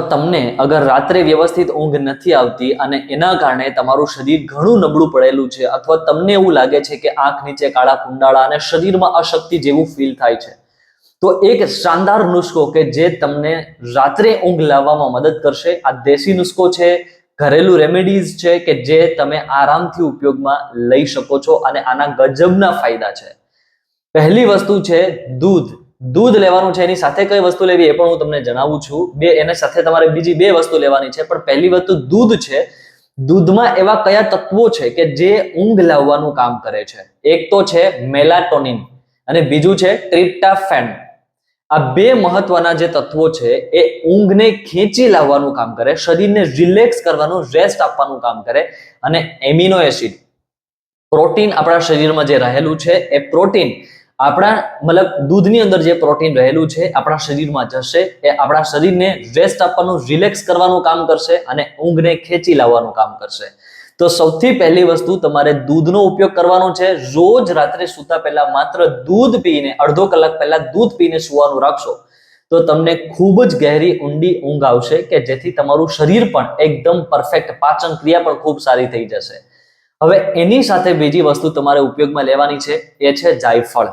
તમને અગર રાત્રે વ્યવસ્થિત ઊંઘ નથી આવતી અને એના કારણે તમારું શરીર ઘણું નબળું પડેલું છે અથવા તમને એવું લાગે છે કે આંખ નીચે કાળા કુંડાળા અને શરીરમાં અશક્તિ જેવું ફીલ થાય છે, તો એક શાનદાર નુસ્ખો કે જે તમને રાત્રે ઊંઘ લાવવામાં મદદ કરશે. આ દેશી નુસ્ખો છે, ઘરેલું રેમેડીઝ છે કે જે તમે આરામથી ઉપયોગમાં લઈ શકો છો અને આના ગજબના ફાયદા છે. પહેલી વસ્તુ છે દૂધ. દૂધ લેવાનું છે, એની સાથે કઈ વસ્તુ લેવી એ પણ હું તમને જણાવું છું. બે, એના સાથે તમારે બીજી બે વસ્તુ લેવાની છે, પણ પહેલી વસ્તુ દૂધ છે. દૂધમાં એવા કયા તત્વો છે કે જે ઊંઘ લાવવાનું કામ કરે છે? એક તો છે મેલાટોનિન અને બીજું છે ટ્રિપ્ટાફેન. આ બે મહત્વના જે તત્વો છે, એ ઊંઘને ખેંચી લાવવાનું કામ કરે, શરીરને રિલેક્સ કરવાનું રેસ્ટ આપવાનું કામ કરે અને એમિનો એસિડ. પ્રોટીન આપણા શરીરમાં જે રહેલું છે, એ પ્રોટીન આપણા, મતલબ દૂધની અંદર જે પ્રોટીન રહેલું છે, આપણા શરીરમાં જશે, એ આપણા શરીરને રેસ્ટ આપવાનું રિલેક્સ કરવાનું કામ કરશે અને ઊંઘને ખેંચી લાવવાનું કામ કરશે. તો સૌથી પહેલી વસ્તુ તમારે દૂધનો ઉપયોગ કરવાનો છે. રોજ રાત્રે સૂતા પહેલા માત્ર દૂધ પીને, અડધો કલાક પહેલા દૂધ પીને સુવાનું રાખશો. તો તમને ખૂબ જ ગહેરી ઊંડી ઊંઘ આવશે કે જેથી તમારું શરીર પણ એકદમ પરફેક્ટ પાચન ક્રિયા પણ ખૂબ સારી થઈ જશે. હવે એની સાથે બીજી વસ્તુ તમારે ઉપયોગમાં લેવાની છે, એ છે જાયફળ.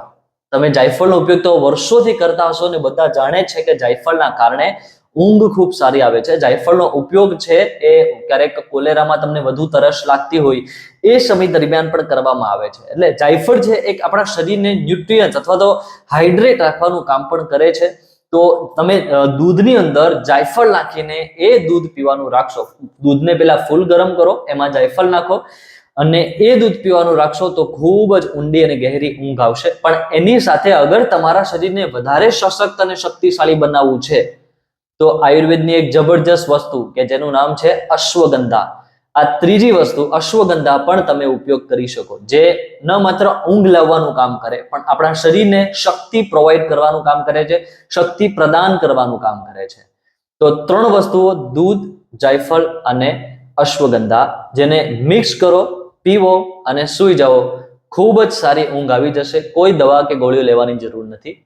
તમે જાયફળનો ઉપયોગ તો વર્ષોથી કરતા હશો ને બધા જાણે છે કે જાયફળના કારણે ઊંઘ ખૂબ સારી આવે છે. જાયફળનો ઉપયોગ છે એ ક્યારેક કોલેરામાં તમને વધુ તરસ લાગતી હોય એ સમય દરમિયાન પણ કરવામાં આવે છે. એટલે જાયફળ છે એક આપણા શરીરને ન્યુટ્રિયન્સ અથવા તો હાઇડ્રેટ રાખવાનું કામ પણ કરે છે. તો તમે દૂધની અંદર જાયફળ નાખીને એ દૂધ પીવાનું રાખશો. દૂધને પેલા ફૂલ ગરમ કરો, એમાં જાયફળ નાખો. અને એ દૂધ પીવાનું રાખશો તો ખૂબ જ ઊંડી અને ગહેરી ઊંઘ આવશે. પણ એની સાથે અગર તમારા શરીરને વધારે સશક્ત અને શક્તિશાળી બનાવવું છે, તો આયુર્વેદની એક જબરજસ્ત વસ્તુ કે જેનું નામ છે અશ્વગંધા. આ ત્રીજી વસ્તુ, અશ્વગંધા પણ તમે ઉપયોગ કરી શકો, જે ન માત્ર ઊંઘ લાવવાનું કામ કરે, પણ આપણા શરીરને શક્તિ પ્રોવાઈડ કરવાનું કામ કરે છે, શક્તિ પ્રદાન કરવાનું કામ કરે છે. તો ત્રણ વસ્તુઓ, દૂધ, જાયફળ અને અશ્વગંધા, જેને મિક્સ કરો પીવો અને સૂઈ જાઓ. ખૂબ જ સારી ઊંઘ આવી જશે. કોઈ દવા કે ગોળીઓ લેવાની જરૂર નથી.